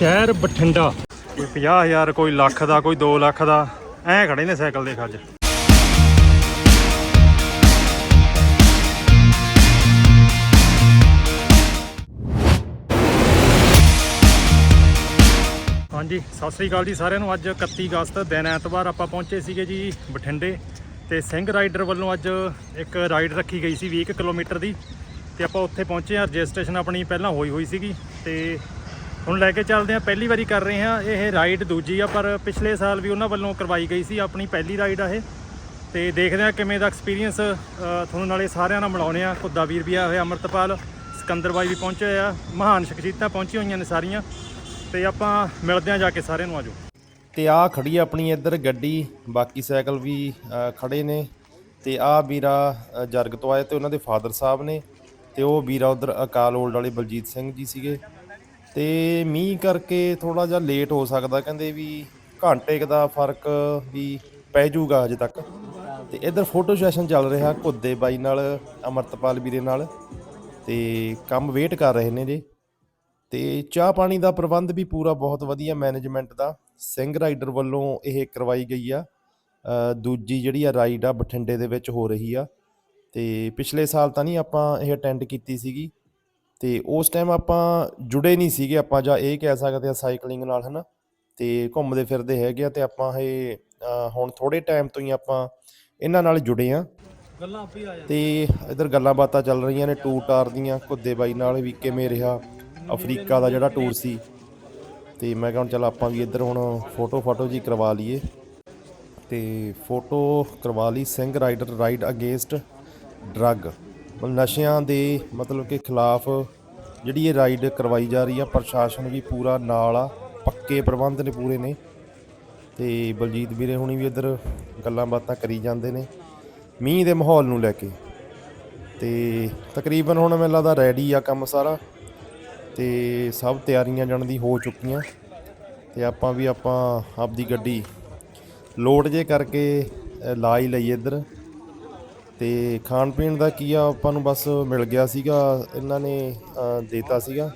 ਸ਼ਹਿਰ ਬਠਿੰਡਾ। ਕੋਈ 50000 ਕੋਈ ਲੱਖ ਦਾ, ਕੋਈ 2 ਲੱਖ ਦਾ, ਐਂ ਖੜੇ ਨੇ ਸਾਈਕਲ ਦੇ ਖੱਜ। ਹਾਂਜੀ, ਸਤਿ ਸ੍ਰੀ ਅਕਾਲ ਜੀ ਸਾਰਿਆਂ ਨੂੰ। ਅੱਜ 31 ਅਗਸਤ, ਦਿਨ ਐਤਵਾਰ ਆਪਾਂ ਪਹੁੰਚੇ ਸੀਗੇ ਜੀ ਬਠਿੰਡੇ ਤੇ ਸਿੰਘ ਰਾਈਡਰ ਵੱਲੋਂ ਅੱਜ ਇੱਕ ਰਾਈਡ ਰੱਖੀ ਗਈ ਸੀ 20 ਕਿਲੋਮੀਟਰ ਦੀ ਤੇ ਆਪਾਂ ਉੱਥੇ ਪਹੁੰਚੇ ਹਾਂ। ਰਜਿਸਟ੍ਰੇਸ਼ਨ ਆਪਣੀ ਪਹਿਲਾਂ ਹੋਈ ਹੋਈ ਸੀਗੀ ਤੇ ਹੁਣ ਲੈ ਕੇ ਚੱਲਦੇ ਹਾਂ ਪਹਿਲੀ ਵਾਰੀ ਕਰ ਰਹੇ ਹਾਂ ਇਹ ਰਾਈਡ ਦੂਜੀ ਆ ਪਰ ਪਿਛਲੇ ਸਾਲ ਵੀ ਉਹਨਾਂ ਵੱਲੋਂ ਕਰਵਾਈ ਗਈ ਸੀ ਆਪਣੀ ਪਹਿਲੀ ਰਾਈਡ ਆ ਇਹ। ਤੇ ਦੇਖਦੇ ਹਾਂ ਕਿਵੇਂ ਦਾ ਐਕਸਪੀਰੀਅੰਸ ਤੁਹਾਨੂੰ ਨਾਲੇ ਸਾਰਿਆਂ ਨਾਲ ਮਿਲਾਉਣੇ ਆ ਕੁੱਦਾ ਵੀਰ ਵੀ ਆ ਹੋਇਆ ਅਮਰਤਪਾਲ ਸਿਕੰਦਰ ਬਾਈ ਵੀ ਪਹੁੰਚੇ ਹੋਏ ਆ ਮਹਾਨ ਸ਼ਖਸੀਅਤਾਂ ਪਹੁੰਚੀਆਂ ਹੋਈਆਂ ਨੇ ਸਾਰੀਆਂ। ਤੇ ਆਪਾਂ ਮਿਲਦੇ ਹਾਂ ਜਾ ਕੇ ਸਾਰਿਆਂ ਨੂੰ ਆਜੋ। ਤੇ ਆ ਖੜੀ ਆ ਆਪਣੀ ਇੱਧਰ ਗੱਡੀ ਬਾਕੀ ਸਾਈਕਲ ਵੀ ਅ, ਖੜੇ ਨੇ। ਤੇ ਆ ਵੀਰਾ ਜਰਗ ਤੋਂ ਆਏ ਤੇ ਉਹਨਾਂ ਦੇ ਫਾਦਰ ਸਾਹਿਬ ਨੇ। ਤੇ ਉਹ ਵੀਰਾ ਉਧਰ ਅਕਾਲ ਓਲਡ ਵਾਲੇ ਬਲਜੀਤ ਸਿੰਘ ਜੀ ਸੀਗੇ। ਤੇ ਮੀਂਹ ਕਰਕੇ ਥੋੜਾ ਜਿਹਾ ਲੇਟ ਹੋ ਸਕਦਾ, ਕਹਿੰਦੇ ਵੀ ਘੰਟੇ ਕੁ ਦਾ ਫ਼ਰਕ ਵੀ ਪੈ ਜਾਊਗਾ ਅਜੇ ਤੱਕ। ਤੇ ਇੱਧਰ ਫੋਟੋ ਸੈਸ਼ਨ ਚੱਲ ਰਿਹਾ ਘੁੱਦੇ ਬਾਈ ਨਾਲ, ਅਮਰਤਪਾਲ ਵੀਰੇ ਨਾਲ, ਤੇ ਕੰਮ ਵੇਟ ਕਰ ਰਹੇ ਨੇ ਜੀ। ਤੇ ਚਾਹ ਪਾਣੀ ਦਾ ਪ੍ਰਬੰਧ ਵੀ ਪੂਰਾ ਬਹੁਤ ਵਧੀਆ ਮੈਨੇਜਮੈਂਟ ਦਾ, ਸਿੰਘ ਰਾਈਡਰ ਵੱਲੋਂ ਇਹ ਕਰਵਾਈ ਗਈ ਆ। ਦੂਜੀ ਜਿਹੜੀ ਆ ਰਾਈਡ ਆ ਬਠਿੰਡੇ ਦੇ ਵਿੱਚ ਹੋ ਰਹੀ ਆ। ਤੇ ਪਿਛਲੇ ਸਾਲ ਤਾਂ ਨਹੀਂ ਆਪਾਂ ਇਹ ਅਟੈਂਡ ਕੀਤੀ ਸੀਗੀ। ਤੇ ਉਸ ਟਾਈਮ ਆਪਾਂ ਜੁੜੇ ਨਹੀਂ ਸੀਗੇ ਆਪਾਂ ਜਾਂ ਇਹ ਕਹਿ ਸਕਦੇ ਆ ਸਾਈਕਲਿੰਗ ਨਾਲ ਹਨਾ? ਤੇ ਘੁੰਮਦੇ ਫਿਰਦੇ ਹੈਗੇ ਆ ਤੇ ਆਪਾਂ ਇਹ ਹੁਣ ਥੋੜੇ ਟਾਈਮ ਤੋਂ ਹੀ ਆਪਾਂ ਇਹਨਾਂ ਨਾਲ ਜੁੜੇ ਆ ਗੱਲਾਂ ਆਪੇ ਆ ਤੇ ਇਧਰ ਗੱਲਾਂ ਬਾਤਾਂ ਚੱਲ ਰਹੀਆਂ ਨੇ ਟੂਰ ਟਾਰ ਦੀਆਂ ਘੁੱਦੇ ਬਾਈ ਨਾਲ ਵੀ ਕਿਵੇਂ ਰਿਹਾ ਅਫਰੀਕਾ ਦਾ ਜਿਹੜਾ ਟੂਰ ਸੀ। ਤੇ ਮੈਂ ਕਿਹਾ ਹੁਣ ਚੱਲ ਆਪਾਂ ਵੀ ਇੱਧਰ ਹੁਣ ਫੋਟੋ ਫੋਟੋ ਜੀ ਕਰਵਾ ਲਈਏ। ਤੇ ਫੋਟੋ ਕਰਵਾ ਲਈ Singh rider ride against drug ਮਤਲਬ ਨਸ਼ਿਆਂ ਦੇ ਮਤਲਬ ਕਿ ਖਿਲਾਫ ਜਿਹੜੀ ਇਹ ਰਾਈਡ ਕਰਵਾਈ ਜਾ ਰਹੀ ਆ, ਪ੍ਰਸ਼ਾਸਨ ਵੀ ਪੂਰਾ ਨਾਲ ਆ, ਪੱਕੇ ਪ੍ਰਬੰਧ ਨੇ ਪੂਰੇ ਨੇ। ਤੇ ਬਲਜੀਤ ਵੀਰੇ ਹੁਣੀ ਵੀ ਇੱਧਰ ਗੱਲਾਂ ਬਾਤਾਂ ਕਰੀ ਜਾਂਦੇ ਨੇ, ਮੀਂਹ ਦੇ ਮਾਹੌਲ ਨੂੰ ਲੈ ਕੇ। ਤੇ ਤਕਰੀਬਨ ਹੁਣ ਮੈਨੂੰ ਲੱਗਦਾ ਰੈਡੀ ਆ ਕੰਮ ਸਾਰਾ, ਤੇ ਸਭ ਤਿਆਰੀਆਂ ਜਾਣ ਦੀ ਹੋ ਚੁੱਕੀਆਂ। ਤੇ ਆਪਾਂ ਵੀ ਆਪਾਂ ਆਪਦੀ ਗੱਡੀ ਲੋਡ ਜੇ ਕਰਕੇ ਲਾ ਹੀ ਲਈ ਇੱਧਰ। ਤੇ ਖਾਣ ਪੀਣ ਦਾ ਕੀ ਆ, ਆਪਾਂ ਨੂੰ ਬਸ ਮਿਲ ਗਿਆ ਸੀਗਾ, ਇਹਨਾਂ ਨੇ ਦੇਤਾ ਸੀਗਾ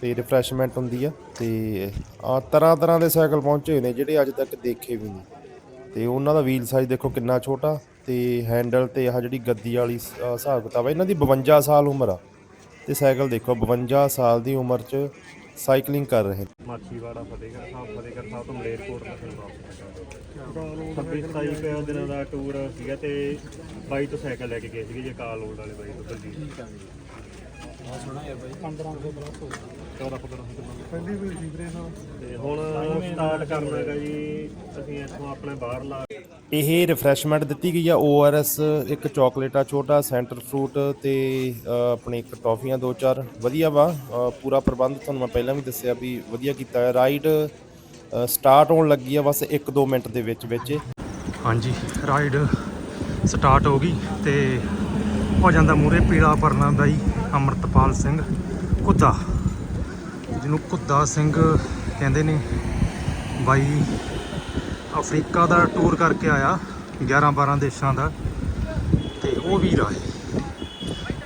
ਤੇ ਰਿਫਰੈਸ਼ਮੈਂਟ ਹੁੰਦੀ ਆ ਤੇ ਆ ਤਰ੍ਹਾਂ ਤਰ੍ਹਾਂ ਦੇ ਸਾਈਕਲ ਪਹੁੰਚੇ ਹੋਏ ਨੇ ਜਿਹੜੇ ਅੱਜ ਤੱਕ ਦੇਖੇ ਵੀ ਨਹੀਂ। ਤੇ ਉਹਨਾਂ ਦਾ ਵੀਲ ਸਾਈਜ਼ ਦੇਖੋ ਕਿੰਨਾ ਛੋਟਾ ਤੇ ਹੈਂਡਲ ਤੇ ਆਹ ਜਿਹੜੀ ਗੱਦੀ ਵਾਲੀ ਹਿਸਾਬ ਕਿਤਾਬ ਆ, ਇਹਨਾਂ ਦੀ 52 ਸਾਲ ਉਮਰ ਆ। ਤੇ ਸਾਈਕਲ ਦੇਖੋ 52 ਸਾਲ ਦੀ ਉਮਰ 'ਚ ਸਾਈਕਲਿੰਗ ਕਰ ਰਹੇ ਮਾਛੀਵਾੜਾ ਫਤਿਹਗੜ੍ਹ ਸਾਹਿਬ ਫਤਿਹਗੜ੍ਹ ਸਾਹਿਬ ਤੋਂ ਮਲੇਰਕੋਟ ਦਾ ਫਿਰ ਵਾਪਸ 26 27 ਦਿਨਾਂ ਦਾ ਟੂਰ ਸੀਗਾ ਤੇ ਬਾਈ ਤੋਂ ਸਾਈਕਲ ਲੈ ਕੇ ਗਏ ਸੀਗੇ ਜੇ ਕਾਲ ਰੋਡ ਵਾਲੇ ਬਾਈ ਤੋਂ, ਬਲਜੀਤ। 14 ਪਹਿਲੀ ਵੀ ਸੀ ਵੀਰੇ ਤੇ ਹੁਣ ਸਟਾਰਟ ਕਰਨਾ ਹੈਗਾ ਜੀ ਅਸੀਂ ਇੱਥੋਂ ਆਪਣੇ ਬਾਹਰ ਲਾ ਇਹ ਰਿਫਰੈਸ਼ਮੈਂਟ ਦਿੱਤੀ ਗਈ ਆ ORS ਇੱਕ ਚਾਕਲੇਟ ਆ ਛੋਟਾ ਸੈਂਟਰ ਫਰੂਟ ਤੇ ਆਪਣੇ ਇੱਕ ਟੌਫੀਆਂ ਦੋ ਚਾਰ। ਵਧੀਆ ਵਾ ਪੂਰਾ ਪ੍ਰਬੰਧ ਤੁਹਾਨੂੰ ਮੈਂ ਪਹਿਲਾਂ ਵੀ ਦੱਸਿਆ ਵੀ ਵਧੀਆ ਕੀਤਾ ਹੈ ਰਾਈਡ ਸਟਾਰਟ ਹੋਣ ਲੱਗੀ ਆ ਬਸ 1-2 ਮਿੰਟ ਦੇ ਵਿੱਚ ਵਿੱਚ। ਹਾਂਜੀ ਰਾਈਡ ਸਟਾਰਟ ਹੋ ਗਈ ਤੇ ਹੋ ਜਾਂਦਾ ਮੂਰੇ ਪੀਲਾ ਪਰਨਾ ਬਾਈ ਅਮਰਤਪਾਲ ਸਿੰਘ ਕੁੱਦਾ ਜਿਹਨੂੰ ਕੁੱਦਾ ਸਿੰਘ ਕਹਿੰਦੇ ਨੇ। ਬਾਈ ਅਫਰੀਕਾ ਦਾ ਟੂਰ ਕਰਕੇ ਆਇਆ 11 12 ਦੇਸ਼ਾਂ ਦਾ। ਤੇ ਉਹ ਵੀਰ ਆਏ।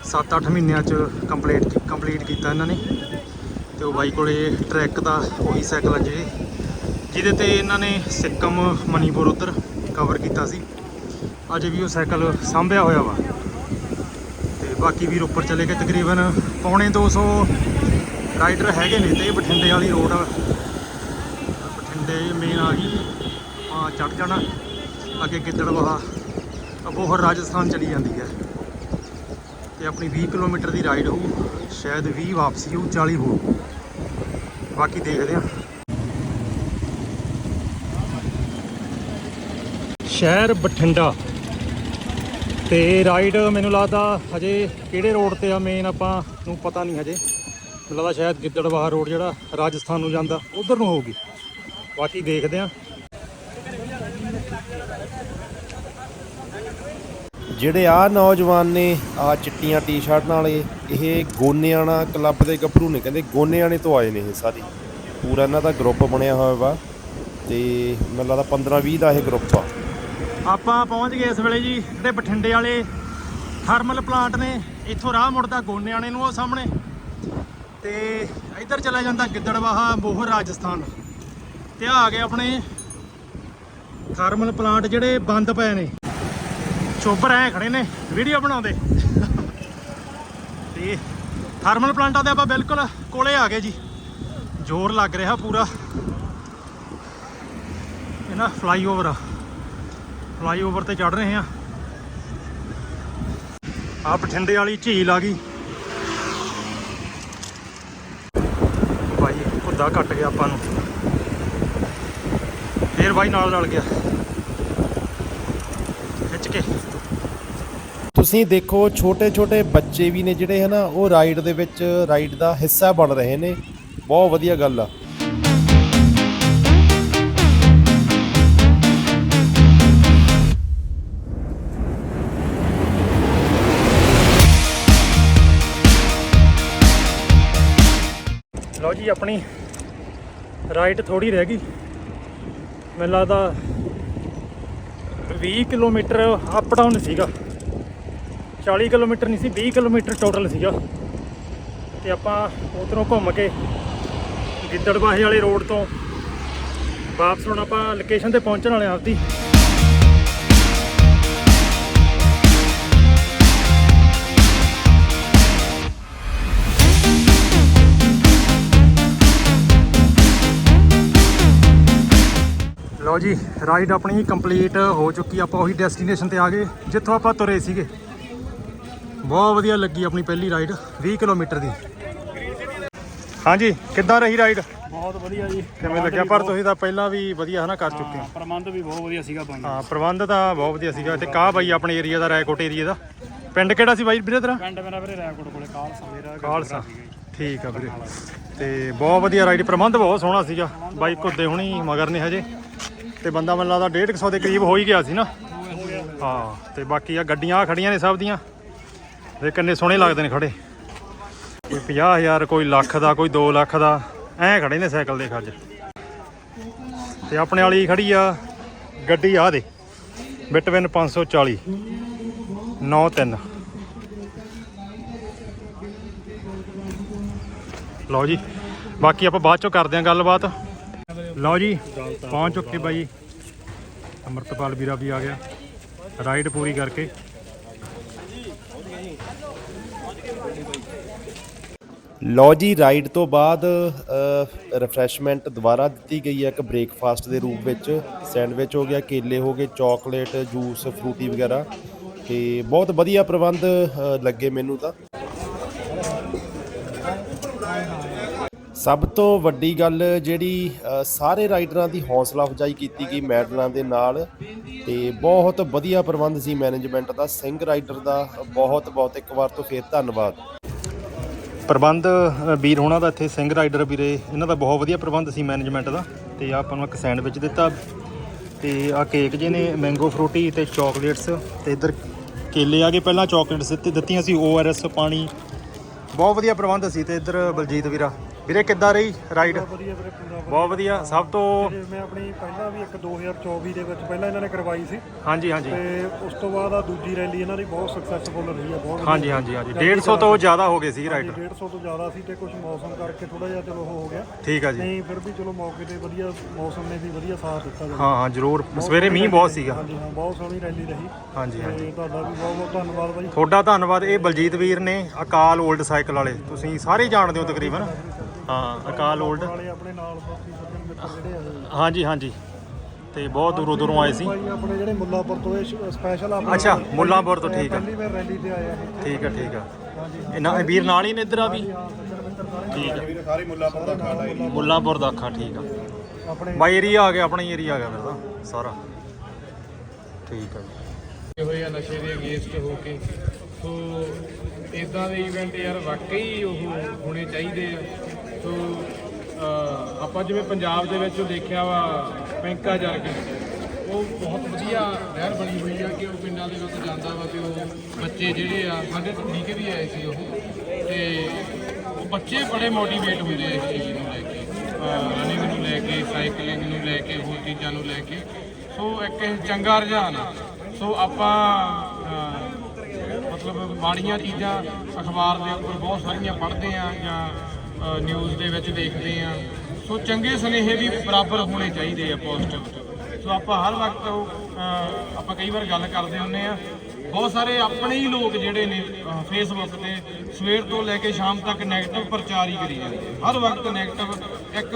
7-8 ਮਹੀਨਿਆਂ ਚ ਕੰਪਲੀਟ ਕੰਪਲੀਟ ਕੀਤਾ ਇਹਨਾਂ ਨੇ। ਤੇ ਉਹ ਬਾਈ ਕੋਲੇ ਟਰੈਕ ਦਾ ਉਹੀ ਸਾਈਕਲ ਆ ਜਿਹਦੇ ਤੇ ਇਹਨਾਂ ਨੇ ਸਿੱਕਮ, ਮਨੀਪੁਰ ਉਧਰ ਕਵਰ ਕੀਤਾ ਸੀ। ਅੱਜ ਵੀ ਉਹ ਸਾਈਕਲ ਸਾਂਭਿਆ ਹੋਇਆ ਵਾ। ਬਾਕੀ ਵੀਰ ਉੱਪਰ ਚਲੇ ਗਏ ਤਕਰੀਬਨ ਪੌਣੇ 200 ਰਾਈਡਰ ਹੈਗੇ ਨੇ ਤੇ ਬਠਿੰਡੇ ਵਾਲੀ ਰੋਡ ਬਠਿੰਡੇ ਮੇਨ ਆ ਗਈ। ਆ ਚੜ ਜਾਣਾ। ਅੱਗੇ ਗਿੱਦੜਵਾਹਾ ਅਬੋਹਰ ਰਾਜਸਥਾਨ ਚਲੀ ਜਾਂਦੀ ਹੈ। ਤੇ ਆਪਣੀ 20 ਕਿਲੋਮੀਟਰ ਦੀ ਰਾਈਡ ਹੋਊ। ਸ਼ਾਇਦ 20 ਵਾਪਸੀ ਹੋਊ 40 ਹੋਊ। ਬਾਕੀ ਦੇਖਦੇ ਹਾਂ। ਸ਼ਹਿਰ ਬਠਿੰਡਾ। ਤੇ ਰਾਈਡ ਮੈਨੂੰ ਲੱਗਦਾ ਹਜੇ ਕਿਹੜੇ ਰੋਡ ਤੇ ਆ ਮੇਨ ਆਪਾਂ ਨੂੰ ਪਤਾ ਨਹੀਂ ਹਜੇ। ਮੈਨੂੰ ਲੱਗਦਾ ਸ਼ਾਇਦ ਗਿੱਦੜਵਾਹਾ ਰੋਡ ਜਿਹੜਾ ਰਾਜਸਥਾਨ ਨੂੰ ਜਾਂਦਾ, ਉਧਰ ਨੂੰ ਹੋਊਗੀ। ਬਾਕੀ ਦੇਖਦੇ ਆ। ਜਿਹੜੇ ਆ ਨੌਜਵਾਨ ਨੇ ਆ ਚਿੱਟੀਆਂ ਟੀ ਸ਼ਰਟ ਵਾਲੇ ਇਹ ਗੋਨਿਆਣਾ ਕਲੱਬ ਦੇ ਗੱਭਰੂ ਨੇ, ਕਹਿੰਦੇ ਗੋਨਿਆਣੇ ਤੋਂ ਆਏ ਨੇ ਇਹ ਸਾਰੇ। ਪੂਰਾ ਇਹਨਾਂ ਦਾ ਗਰੁੱਪ ਬਣਿਆ ਹੋਇਆ ਵਾ ਤੇ ਮੈਨੂੰ ਲੱਗਦਾ 15-20 ਦਾ ਇਹ ਗਰੁੱਪ ਆ। ਆਪਾਂ ਪਹੁੰਚ ਗਏ ਇਸ ਵੇਲੇ ਜੀ ਜਿਹੜੇ ਬਠਿੰਡੇ ਵਾਲੇ ਥਰਮਲ ਪਲਾਂਟ ਨੇ, ਇੱਥੋਂ ਰਾਹ ਮੁੜਦਾ ਗੋਨਿਆਣੇ ਨੂੰ ਉਹ ਸਾਹਮਣੇ। ਤੇ ਇੱਧਰ ਚਲਾ ਜਾਂਦਾ ਗਿੱਦੜਵਾਹਾ, ਮੋਹਰ ਰਾਜਸਥਾਨ। ਤੇ ਆ ਗਏ ਆਪਣੇ ਥਰਮਲ ਪਲਾਂਟ ਜਿਹੜੇ ਬੰਦ ਪਏ ਨੇ। ਚੋਬਰ ਐ ਖੜੇ ਨੇ, ਵੀਡੀਓ ਬਣਾਉਂਦੇ। ਤੇ ਥਰਮਲ ਪਲਾਂਟਾਂ ਦੇ ਆਪਾਂ ਬਿਲਕੁਲ ਕੋਲੇ ਆ ਗਏ ਜੀ। ਜ਼ੋਰ ਲੱਗ ਰਿਹਾ ਪੂਰਾ। ਇਹ ਨਾ ਫਲਾਈਓਵਰ ਆ। ਫਲਾਈਓਵਰ ਤੇ ਚੜ ਰਹੇ ਆ ਆ ਬਠਿੰਡੇ ਵਾਲੀ ਝੀਲ ਆ ਗਈ। ਬਾਈ ਕੁੱਦਾ ਕੱਟ ਗਿਆ ਆਪਾਂ ਨੂੰ। ਫੇਰ ਬਾਈ ਨਾਲ ਰਲ ਗਿਆ। ਖਿੱਚ ਕੇ। ਤੁਸੀਂ ਦੇਖੋ ਛੋਟੇ ਛੋਟੇ ਬੱਚੇ ਵੀ ਨੇ ਜਿਹੜੇ ਹਨਾ, ਉਹ ਰਾਈਡ ਦੇ ਵਿੱਚ ਰਾਈਡ ਦਾ ਹਿੱਸਾ ਬਣ ਰਹੇ ਨੇ। ਬਹੁਤ ਵਧੀਆ ਗੱਲ ਆ। ਲਓ ਜੀ, ਆਪਣੀ ਰਾਈਟ ਥੋੜੀ ਰਹਿ ਗਈ। ਮੈਨੂੰ ਲੱਗਦਾ 20 ਕਿਲੋਮੀਟਰ ਅਪ ਡਾਊਨ ਸੀਗਾ। 40 ਕਿਲੋਮੀਟਰ ਨਹੀਂ ਸੀ 20 ਕਿਲੋਮੀਟਰ ਟੋਟਲ ਸੀਗਾ। ਤੇ ਆਪਾਂ ਉਧਰੋਂ ਘੁੰਮ ਕੇ ਗਿੱਦੜਬਾਹੇ ਵਾਲੇ ਰੋਡ ਤੋਂ ਵਾਪਸ ਹੁਣ ਆਪਾਂ ਲੋਕੇਸ਼ਨ ਤੇ ਪਹੁੰਚਣ ਵਾਲੇ ਆਪਦੀ। ਲਓ ਜੀ ਰਾਈਡ ਆਪਣੀ ਕੰਪਲੀਟ ਹੋ ਚੁੱਕੀ ਆਪਾਂ ਉਹੀ ਡੈਸਟੀਨੇਸ਼ਨ ਤੇ ਆ ਗਏ ਜਿੱਥੋਂ ਆਪਾਂ ਤੁਰੇ ਸੀਗੇ। ਬਹੁਤ ਵਧੀਆ ਲੱਗੀ ਆਪਣੀ ਪਹਿਲੀ ਰਾਈਡ 20 ਕਿਲੋਮੀਟਰ ਦੀ। ਹਾਂਜੀ ਕਿੱਦਾਂ ਰਹੀ ਰਾਈਡ ਬਹੁਤ ਵਧੀਆ ਜੀ। ਕਿਵੇਂ ਲੱਗਿਆ? ਪਰ ਤੁਸੀਂ ਤਾਂ ਪਹਿਲਾਂ ਵੀ ਵਧੀਆ ਹਨਾ ਕਰ ਚੁੱਕੇ ਹੋ। ਪ੍ਰਬੰਧ ਵੀ ਬਹੁਤ ਵਧੀਆ ਸੀਗਾ ਬਾਈ ਹਾਂ ਪ੍ਰਬੰਧ ਤਾਂ ਬਹੁਤ ਵਧੀਆ ਸੀਗਾ। ਤੇ ਕਾਹ ਬਾਈ ਆਪਣੇ ਏਰੀਆ ਦਾ ਰਾਏਕੋਟ ਏਰੀਆ ਦਾ? ਪਿੰਡ ਕਿਹੜਾ ਸੀ ਬਾਈ ਵੀਰੇ ਤੇਰਾ? ਪਿੰਡ ਮੇਰਾ ਵੀਰੇ ਰਾਇਕੋਟ ਕੋਲੇ ਕਾਲਸਾ ਮੇਰਾ ਖਾਲਸਾ ਠੀਕ ਆ ਵੀਰੇ। ਤੇ ਬਹੁਤ ਵਧੀਆ ਰਾਈਡ ਪ੍ਰਬੰਧ ਬਹੁਤ ਸੋਹਣਾ ਸੀਗਾ। ਬਾਈ ਕੁੱਦੇ ਹੁਣੀ ਮਗਰ ਨੇ ਹਜੇ। ਤੇ ਬੰਦਾ ਮੈਨੂੰ ਲੱਗਦਾ 150 ਦੇ ਕਰੀਬ ਹੋ ਹੀ ਗਿਆ ਸੀ ਨਾ। ਹਾਂ, ਤੇ ਬਾਕੀ ਆ ਗੱਡੀਆਂ ਆ ਖੜੀਆਂ ਨੇ ਸਭ ਦੀਆਂ। ਦੇ ਕਿੰਨੇ ਸੋਹਣੇ ਲੱਗਦੇ ਨੇ ਖੜੇ। ਕੋਈ 50000 ਕੋਈ ਲੱਖ ਦਾ, ਕੋਈ 2 ਲੱਖ ਦਾ, ਐਂ ਖੜੇ ਨੇ ਸਾਈਕਲ ਦੇ ਖੱਜ। ਤੇ ਆਪਣੇ ਵਾਲੀ ਖੜੀ ਆ ਗੱਡੀ ਆ ਦੇ, ਬਿਟਵਿਨ 540 93 ਲਓ ਜੀ, ਬਾਕੀ ਆਪਾਂ ਬਾਅਦ ਚੋਂ ਕਰਦੇ ਆਂ ਗੱਲਬਾਤ। ਲਓ ਜੀ, ਪਹੁੰਚ ਚੁੱਕੇ ਬਾਈ। ਅਮਰਤਪਾਲ ਵੀਰਾ ਵੀ ਆ ਗਿਆ। ਰਾਈਡ ਪੂਰੀ ਕਰਕੇ। ਲਓ ਜੀ, ਰਾਈਡ ਤੋਂ ਬਾਅਦ ਰਿਫਰੈਸ਼ਮੈਂਟ ਦੁਬਾਰਾ ਦਿੱਤੀ ਗਈ ਹੈ ਇੱਕ ਬ੍ਰੇਕਫਾਸਟ ਦੇ ਰੂਪ ਵਿੱਚ। ਸੈਂਡਵਿਚ ਹੋ ਗਿਆ, ਕੇਲੇ ਹੋ ਗਏ ਚਾਕਲੇਟ ਜੂਸ ਫਰੂਟੀ ਵਗੈਰਾ। ਤੇ ਬਹੁਤ ਵਧੀਆ ਪ੍ਰਬੰਧ ਲੱਗੇ ਮੈਨੂੰ ਤਾਂ। ਸਭ ਤੋਂ ਵੱਡੀ ਗੱਲ ਜਿਹੜੀ ਸਾਰੇ ਰਾਈਡਰਾਂ ਦੀ ਹੌਸਲਾ ਅਫਜ਼ਾਈ ਕੀਤੀ ਗਈ ਮੈਡਲਾਂ ਦੇ ਨਾਲ ਤੇ ਬਹੁਤ ਵਧੀਆ ਪ੍ਰਬੰਧ ਸੀ ਮੈਨੇਜਮੈਂਟ ਦਾ, ਸਿੰਘ ਰਾਈਡਰ ਦਾ। ਬਹੁਤ ਬਹੁਤ ਇੱਕ ਵਾਰ ਤੋਂ ਫੇਰ ਧੰਨਵਾਦ। ਪ੍ਰਬੰਧ ਵੀਰ ਹੋਣਾ ਦਾ ਇੱਥੇ, ਸਿੰਘ ਰਾਈਡਰ ਵੀਰੇ, ਇਹਨਾਂ ਦਾ ਬਹੁਤ ਵਧੀਆ ਪ੍ਰਬੰਧ ਸੀ ਮੈਨੇਜਮੈਂਟ ਦਾ ਤੇ ਆਪਾਂ ਨੂੰ ਇੱਕ ਸੈਂਡਵਿਚ ਦਿੱਤਾ ਤੇ ਆ ਕੇਕ ਜੇ ਨੇ, ਮੈਂਗੋ ਫਰੂਟੀ ਤੇ ਚਾਕਲੇਟਸ ਤੇ ਇੱਧਰ ਕੇਲੇ ਆ ਗਏ, ਪਹਿਲਾਂ ਚਾਕਲੇਟਸ ਦਿੱਤੀ, ਦਿੱਤੀਆਂ ਸੀ ORS ਪਾਣੀ। ਬਹੁਤ ਵਧੀਆ ਪ੍ਰਬੰਧ ਸੀ ਤੇ ਇੱਧਰ ਬਲਜੀਤ ਵੀਰਾ। ਵੀਰੇ ਕਿੱਦਾਂ ਰਹੀ ਰਾਈਡ ਵਧੀਆ ਵੀਰੇ ਪੂਰਾ ਬਹੁਤ ਵਧੀਆ। ਸਭ ਤੋਂ। ਮੈਂ ਆਪਣੀ ਪਹਿਲਾਂ ਵੀ ਇੱਕ 2024 ਦੇ ਵਿੱਚ ਪਹਿਲਾਂ ਇਹਨਾਂ ਨੇ ਕਰਵਾਈ ਸੀ। ਹਾਂਜੀ ਹਾਂਜੀ। ਤੇ ਉਸ ਤੋਂ ਬਾਅਦ ਆ ਦੂਜੀ ਰੈਲੀ ਇਹਨਾਂ ਦੀ ਬਹੁਤ ਸਕਸੈਸਫੁਲ ਰਹੀ ਹੈ ਬਹੁਤ ਵਧੀਆ। ਹਾਂਜੀ ਹਾਂਜੀ ਹਾਂਜੀ। 150 ਤੋਂ ਜ਼ਿਆਦਾ ਹੋ ਗਏ ਸੀ ਹਾਂਜੀ, ਰਾਈਡਰ 150 ਤੋਂ ਜ਼ਿਆਦਾ ਸੀ ਤੇ ਕੁਝ ਮੌਸਮ ਕਰਕੇ ਥੋੜਾ ਜਿਹਾ ਚਲੋ ਉਹ ਹੋ ਗਿਆ। ਠੀਕ ਆ ਜੀ। ਨਹੀਂ ਫਿਰ ਵੀ ਚਲੋ ਮੌਕੇ ਤੇ ਵਧੀਆ ਮੌਸਮ ਨੇ ਵੀ ਵਧੀਆ ਸਾਥ ਦਿੱਤਾ ਜੀ। ਹਾਂ ਹਾਂ ਜ਼ਰੂਰ। ਸਵੇਰੇ ਮੀਂਹ ਬਹੁਤ ਸੀਗਾ। ਹਾਂਜੀ ਹਾਂ ਬਹੁਤ ਸੋਹਣੀ ਰੈਲੀ ਰਹੀ। ਹਾਂਜੀ ਹਾਂਜੀ। ਤੇ ਤੁਹਾਡਾ ਵੀ ਬਹੁਤ ਬਹੁਤ ਧੰਨਵਾਦ ਬਾਈ। ਤੁਹਾਡਾ ਧੰਨਵਾਦ। ਇਹ ਬਲਜੀਤ ਵੀਰ ਨੇ ਅਕਾਲ 올ਡ ਸਾਈਕਲ ਵਾਲੇ। ਤੁਸੀਂ ਸਾਰੇ ਜਾਣਦੇ ਹੋ ਤਕਰੀਬਨ। ਹਾਂ ਅਕਾਲ 올ਡ ਵਾਲੇ ਆਪਣੇ ਨਾਲ ਸਾਥੀ ਸੱਜਣ ਮਿੱਤਰ ਜਿਹੜੇ ਆ ਹਾਂਜੀ ਹਾਂਜੀ। ਤੇ ਬਹੁਤ ਦੂਰੋਂ ਦੂਰੋਂ ਆਏ ਸੀ। ਆਪਣੇ ਜਿਹੜੇ ਮੁੱਲਾਪੁਰ ਤੋਂ ਇਹ ਸਪੈਸ਼ਲ ਆਪਣੇ ਅੱਛਾ, ਮੁੱਲਾਂਪੁਰ ਤੋਂ, ਠੀਕ ਆ। ਪਹਿਲੀ ਵਾਰ ਰੈਲੀ ਤੇ ਆਇਆ ਇਹ। ਠੀਕ ਆ ਠੀਕ ਆ। ਹਾਂਜੀ ਇਹ ਵੀਰ ਨਾਲ ਹੀ ਨੇ ਇੱਧਰ ਆ ਵੀ? ਠੀਕ ਆ। ਵੀਰੇ ਸਾਰੀ ਮੁੱਲਾਪੁਰ ਦਾ ਖਾਣਾ ਹੈ ਮੁੱਲਾਂਪੁਰ ਦਾ ਅੱਖਾਂ ਠੀਕ ਆ। ਆਪਣੇ ਬਾਈ ਏਰੀਆ ਆ ਗਿਆ ਆਪਣਾ ਏਰੀਆ ਆ ਗਿਆ ਫਿਰ ਤਾਂ ਸਾਰਾ। ਠੀਕ ਆ ਜੀ। ਹੋਏ ਆ ਨਸ਼ੇ ਦੇ ਅਗੇਂਸਟ ਹੋ ਕੇ ਸੋ ਇਦਾਂ ਦੇ ਇਵੈਂਟ ਯਾਰ ਵਾਕਈ ਉਹ ਹੋਣੇ ਚਾਹੀਦੇ ਆ। ਸੋ ਆਪਾਂ ਜਿਵੇਂ ਪੰਜਾਬ ਦੇ ਵਿੱਚ ਉਹ ਦੇਖਿਆ ਵਾ ਪੈਂਕਾ ਜਰਗ, ਉਹ ਬਹੁਤ ਵਧੀਆ ਨਹਿਰ ਬਣੀ ਹੋਈ ਆ ਕਿ ਉਹ ਪਿੰਡਾਂ ਦੇ ਵਿੱਚ ਜਾਂਦਾ ਵਾ ਤੇ ਉਹ ਬੱਚੇ ਜਿਹੜੇ ਆ, ਸਾਡੇ ਤੋਂ ਵੀ ਆਏ ਸੀ ਉਹ। ਤੇ ਉਹ ਬੱਚੇ ਬੜੇ ਮੋਟੀਵੇਟ ਹੁੰਦੇ ਆ ਇਸ ਚੀਜ਼ ਨੂੰ ਲੈ ਕੇ ਰਨਿੰਗ ਨੂੰ ਲੈ ਕੇ ਸਾਈਕਲਿੰਗ ਨੂੰ ਲੈ ਕੇ, ਹੋਰ ਚੀਜ਼ਾਂ ਨੂੰ ਲੈ ਕੇ। ਸੋ, ਇੱਕ ਚੰਗਾ ਰੁਝਾਨ ਆ। ਸੋ, ਆਪਾਂ ਮਤਲਬ ਮਾੜੀਆਂ ਚੀਜ਼ਾਂ ਅਖਬਾਰ ਦੇ ਉੱਪਰ ਬਹੁਤ ਸਾਰੀਆਂ ਪੜ੍ਹਦੇ ਆ ਜਾਂ ਨਿਊਜ਼ ਦੇ ਵਿੱਚ ਦੇਖਦੇ ਆ ਸੋ ਚੰਗੇ ਸੁਨੇਹੇ ਵੀ ਬਰਾਬਰ ਹੋਣੇ ਚਾਹੀਦੇ ਆ ਪੋਜ਼ਿਟਿਵ ਸੋ ਆਪਾਂ ਹਰ ਵਕਤ ਆਪਾਂ ਕਈ ਵਾਰ ਗੱਲ ਕਰਦੇ ਹੁੰਨੇ ਆ ਬਹੁਤ ਸਾਰੇ ਆਪਣੇ ਹੀ ਲੋਕ ਜਿਹੜੇ ਨੇ ਫੇਸਬੁੱਕ ਤੇ ਸਵੇਰ ਤੋਂ ਲੈ ਕੇ ਸ਼ਾਮ ਤੱਕ ਨੈਗੇਟਿਵ ਪ੍ਰਚਾਰ ਹੀ ਕਰੀ ਜਾਂਦੇ ਹਰ ਵਕਤ ਨੈਗੇਟਿਵ ਇੱਕ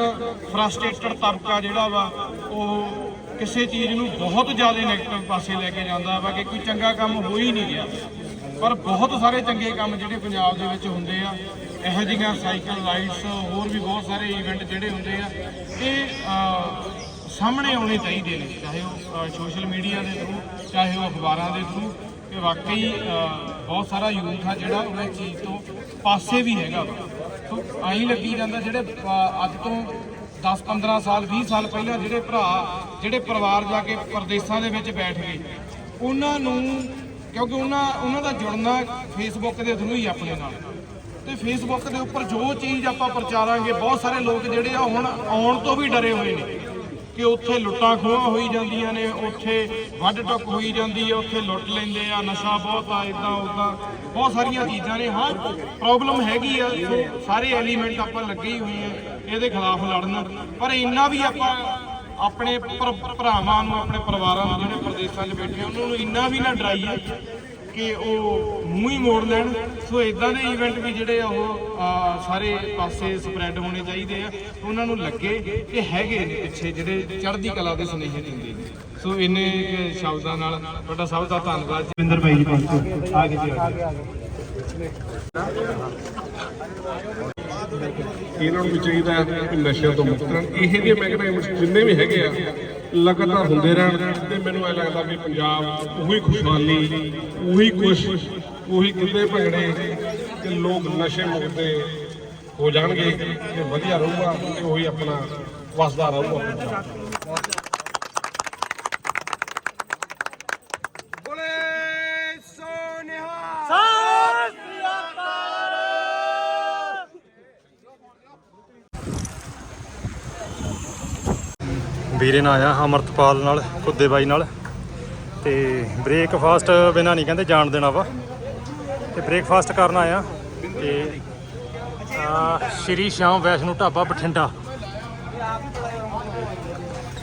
ਫਰਸਟ੍ਰੇਟਡ ਤਬਕਾ ਜਿਹੜਾ ਵਾ, ਉਹ ਕਿਸੇ ਚੀਜ਼ ਨੂੰ ਬਹੁਤ ਜ਼ਿਆਦਾ ਨੈਗੇਟਿਵ ਪਾਸੇ ਲੈ ਕੇ ਜਾਂਦਾ ਵਾ ਕਿ ਕੋਈ ਚੰਗਾ ਕੰਮ ਹੋ ਹੀ ਨਹੀਂ ਰਿਹਾ। ਪਰ ਬਹੁਤ ਸਾਰੇ ਚੰਗੇ ਕੰਮ ਜਿਹੜੇ ਪੰਜਾਬ ਦੇ ਵਿੱਚ ਹੁੰਦੇ ਆ, ਇਹੋ ਜਿਹੀਆਂ ਸਾਈਕਲ ਰਾਈਡਸ ਹੋਰ ਵੀ ਬਹੁਤ ਸਾਰੇ ਇਵੈਂਟ ਜਿਹੜੇ ਹੁੰਦੇ ਆ, ਇਹ ਸਾਹਮਣੇ ਆਉਣੇ ਚਾਹੀਦੇ ਨੇ, ਚਾਹੇ ਉਹ ਸੋਸ਼ਲ ਮੀਡੀਆ ਦੇ ਥਰੂ ਚਾਹੇ ਉਹ ਅਖਬਾਰਾਂ ਦੇ ਥਰੂ ਕਿ ਵਾਕਈ ਬਹੁਤ ਸਾਰਾ ਯੂਥ ਆ ਜਿਹੜਾ ਉਹਨਾਂ ਚੀਜ਼ ਤੋਂ ਪਾਸੇ ਵੀ ਹੈਗਾ ਵਾ। ਸੋ, ਆਈ ਲੱਗੀ ਜਾਂਦਾ ਜਿਹੜੇ ਅੱਜ ਤੋਂ 10 15 ਸਾਲ 20 ਸਾਲ ਪਹਿਲਾਂ ਜਿਹੜੇ ਭਰਾ, ਜਿਹੜੇ ਪਰਿਵਾਰ ਜਾ ਕੇ ਪਰਦੇਸਾਂ ਦੇ ਵਿੱਚ ਬੈਠ ਗਏ, ਉਹਨਾਂ ਨੂੰ ਕਿਉਂਕਿ ਉਹਨਾਂ ਉਹਨਾਂ ਦਾ ਜੁੜਨਾ ਫੇਸਬੁੱਕ ਦੇ ਥਰੂ ਹੀ ਆਪਣੇ ਨਾਲ। ਤੇ ਫੇਸਬੁੱਕ ਦੇ ਉੱਪਰ ਜੋ ਚੀਜ਼ ਆਪਾਂ ਪ੍ਰਚਾਰਾਂਗੇ, ਬਹੁਤ ਸਾਰੇ ਲੋਕ ਜਿਹੜੇ ਆ ਹੁਣ ਆਉਣ ਤੋਂ ਵੀ ਡਰੇ ਹੋਏ ਨੇ ਕਿ ਉੱਥੇ ਲੁੱਟਾਂ ਖੋਹਾਂ ਹੋਈ ਜਾਂਦੀਆਂ ਨੇ, ਉੱਥੇ ਵੱਢ ਟੁੱਕ ਹੋਈ ਜਾਂਦੀ ਹੈ ਉੱਥੇ ਲੁੱਟ ਲੈਂਦੇ ਆ, ਨਸ਼ਾ ਬਹੁਤ ਆ ਇਦਾਂ ਉਦਾਂ ਬਹੁਤ ਸਾਰੀਆਂ ਚੀਜ਼ਾਂ ਨੇ, ਹਾਂ ਪ੍ਰੋਬਲਮ ਹੈਗੀ ਆ, ਸਾਰੇ ਐਲੀਮੈਂਟ ਆਪਾਂ ਲੱਗੇ ਹੀ ਹੋਏ ਆ, ਇਹਦੇ ਖਿਲਾਫ ਲੜਨ। ਪਰ ਇੰਨਾ ਵੀ ਆਪਾਂ ਆਪਣੇ ਭਰ- ਭਰਾਵਾਂ ਨੂੰ, ਆਪਣੇ ਪਰਿਵਾਰਾਂ ਨੂੰ, ਜਿਹੜੇ ਪ੍ਰਦੇਸ਼ਾਂ 'ਚ ਬੈਠੇ ਉਹਨਾਂ ਨੂੰ ਇੰਨਾ ਵੀ ਨਾ ਡਰਾਈਏ ਕਿ ਉਹ ਮੂੰਹ ਹੀ ਮੋੜ ਲੈਣ। ਸੋ ਇਦਾਂ ਦੇ ਇਵੈਂਟ ਵੀ ਜਿਹੜੇ ਆ ਉਹ ਸਾਰੇ ਪਾਸੇ ਸਪਰੈਡ ਹੋਣੇ ਚਾਹੀਦੇ ਆ। ਉਹਨਾਂ ਨੂੰ ਲੱਗੇ ਕਿ ਹੈਗੇ ਨੇ ਪਿੱਛੇ ਜਿਹੜੇ ਚੜ੍ਹਦੀ ਕਲਾ ਦੇ ਸੁਨੇਹੇ ਦਿੰਦੇ ਨੇ। ਸੋ ਇੰਨੇ ਸ਼ਬਦਾਂ ਨਾਲ ਤੁਹਾਡਾ ਸਭ ਦਾ ਧੰਨਵਾਦ। ਜਵਿੰਦਰ ਭਾਈ ਜੀ ਪਾਸੋਂ ਆ ਕੇ ਜੀ, ਆ ਕੇ ਇਹਨਾਂ ਨੂੰ ਵੀ ਚਾਹੀਦਾ ਕਿ ਨਸ਼ਿਆਂ ਤੋਂ ਮੁਕਤ ਰਹਿਣ। ਇਹ ਜਿਹੇ ਮੈਂ ਕਹਿੰਦਾ ਜਿੰਨੇ ਵੀ ਹੈਗੇ ਆ, ਲਗਾਤਾਰ ਹੁੰਦੇ ਰਹਿਣ ਤੇ ਮੈਨੂੰ ਇਹ ਲੱਗਦਾ ਵੀ ਪੰਜਾਬ ਉਹੀ ਖੁਸ਼ਹਾਲੀ, ਉਹੀ ਖੁਸ਼, ਉਹੀ ਕਿਤੇ ਭੰਗੜੇ ਤੇ ਲੋਕ ਨਸ਼ੇ ਮੁਕਤੇ ਹੋ ਜਾਣਗੇ ਤੇ ਵਧੀਆ ਰਹੂਗਾ ਤੇ ਉਹੀ ਆਪਣਾ ਵਸਦਾ ਰਹੂਗਾ ਪੰਜਾਬ ਵੀਰੇ ਨਾਲ ਆਇਆ, ਅਮਰਤਪਾਲ ਨਾਲ ਕੁੱਦੇ ਬਾਈ ਨਾਲ। ਤੇ ਬ੍ਰੇਕਫਾਸਟ ਬਿਨਾ ਨਹੀਂ ਕਹਿੰਦੇ ਜਾਣ ਦੇਣਾ ਵਾ। ਤੇ ਬ੍ਰੇਕਫਾਸਟ ਕਰਨ ਆਇਆ। ਤੇ, ਆ, ਸ਼੍ਰੀ ਸ਼ਾਮ ਵੈਸ਼ਨੂ ਢਾਬਾ ਬਠਿੰਡਾ।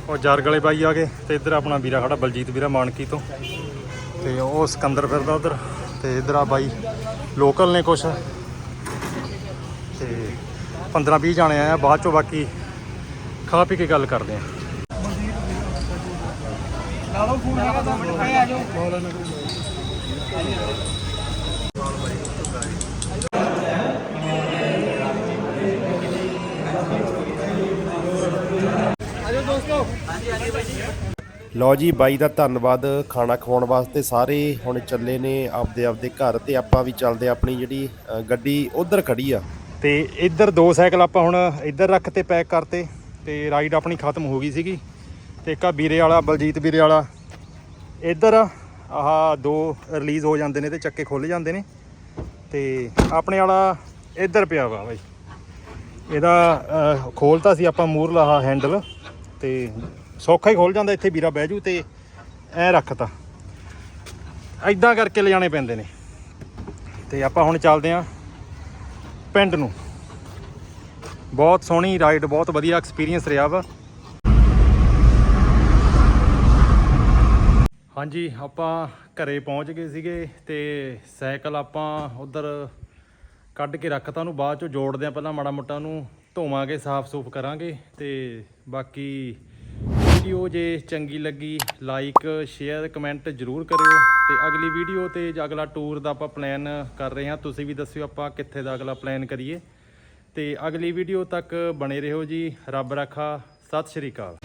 ਉਹ ਜਰਗਲੇ ਬਾਈ ਆ ਗਏ ਤੇ ਇੱਧਰ ਆਪਣਾ ਵੀਰਾ ਖੜਾ ਬਲਜੀਤ, ਵੀਰਾ ਮਾਨਕੀ ਤੋਂ। ਤੇ ਉਹ ਸਿਕੰਦਰ ਫਿਰਦਾ ਉਧਰ। ਤੇ ਇੱਧਰ ਆ ਬਾਈ ਲੋਕਲ ਨੇ ਕੁਛ। ਤੇ 15 20 ਜਾਣੇ ਆਏ ਆ, ਬਾਅਦ ਚੋਂ ਬਾਕੀ ਖਾ ਪੀ ਕੇ ਗੱਲ ਕਰਦੇ ਆ। ਲਓ ਜੀ ਬਾਈ ਦਾ ਧੰਨਵਾਦ ਖਾਣਾ ਖਵਾਉਣ ਵਾਸਤੇ ਸਾਰੇ ਹੁਣ ਚੱਲੇ ਨੇ ਆਪਦੇ ਆਪਦੇ ਘਰ ਤੇ ਆਪਾਂ ਵੀ ਚੱਲਦੇ ਆਪਣੀ ਜਿਹੜੀ ਅ, ਗੱਡੀ ਉਧਰ ਖੜੀ ਆ। ਤੇ ਇੱਧਰ ਦੋ ਸਾਈਕਲ ਆਪਾਂ ਹੁਣ ਇੱਧਰ ਰੱਖ ਤੇ ਪੈਕ ਕਰਤੇ ਤੇ ਰਾਈਡ ਆਪਣੀ ਖਤਮ ਹੋ ਗਈ ਸੀਗੀ। ਤੇ ਇੱਕ ਆ ਵੀਰੇ ਵਾਲਾ ਬਲਜੀਤ ਵੀਰੇ ਵਾਲਾ। ਇੱਧਰ ਆਹ ਦੋ ਰਿਲੀਜ਼ ਹੋ ਜਾਂਦੇ ਨੇ ਤੇ ਚੱਕੇ ਖੁੱਲ ਜਾਂਦੇ ਨੇ। ਤੇ ਆਪਣੇ ਵਾਲਾ ਇੱਧਰ ਪਿਆ ਵਾ ਬਾਈ। ਇਹਦਾ ਅਹ, ਖੋਲਤਾ ਸੀ ਆਪਾਂ ਮੂਰਲਾ ਆਹ ਹੈਂਡਲ ਤੇ ਸੌਖਾ ਹੀ ਖੋਲ ਜਾਂਦਾ ਇੱਥੇ ਵੀਰਾ ਬਹਿ ਜੂ ਤੇ ਐ ਰੱਖਤਾ। ਐਦਾਂ ਕਰਕੇ ਲਿਜਾਣੇ ਪੈਂਦੇ ਨੇ। ਤੇ ਆਪਾਂ ਹੁਣ ਚੱਲਦੇ ਆਂ ਪਿੰਡ ਨੂੰ। ਬਹੁਤ ਸੋਹਣੀ ਰਾਈਡ ਬਹੁਤ ਵਧੀਆ ਐਕਸਪੀਰੀਅੰਸ ਰਿਹਾ ਵਾ। ਹਾਂਜੀ, ਆਪਾਂ ਘਰੇ ਪਹੁੰਚ ਗਏ ਸੀਗੇ ਤੇ ਸਾਈਕਲ ਆਪਾਂ ਉਧਰ ਕੱਢ ਕੇ ਰੱਖਤਾ ਉਹਨੂੰ, ਬਾਅਦ ਚੋਂ ਜੋੜਦੇ ਆ ਪਹਿਲਾਂ ਮਾੜਾ ਮੋਟਾ ਉਹਨੂੰ ਧੋਵਾਂਗੇ ਸਾਫ਼ ਸੂਫ ਕਰਾਂਗੇ ਤੇ ਬਾਕੀ ਵੀਡੀਓ ਜੇ ਚੰਗੀ ਲੱਗੀ ਲਾਈਕ ਸ਼ੇਅਰ ਕਮੈਂਟ ਜਰੂਰ ਕਰਿਓ ਤੇ ਅਗਲੀ ਵੀਡੀਓ ਤੇ ਜਾਂ ਅਗਲਾ ਟੂਰ ਦਾ ਆਪਾਂ ਪਲਾਨ ਕਰ ਰਹੇ ਹਾਂ, ਤੁਸੀਂ ਵੀ ਦੱਸਿਓ ਆਪਾਂ ਕਿੱਥੇ ਦਾ ਅਗਲਾ ਪਲਾਨ ਕਰੀਏ। ਤੇ ਅਗਲੀ ਵੀਡੀਓ ਤੱਕ ਬਣੇ ਰਹੋ ਜੀ, ਰੱਬ ਰਾਖਾ, ਸਤਿ ਸ਼੍ਰੀ ਅਕਾਲ।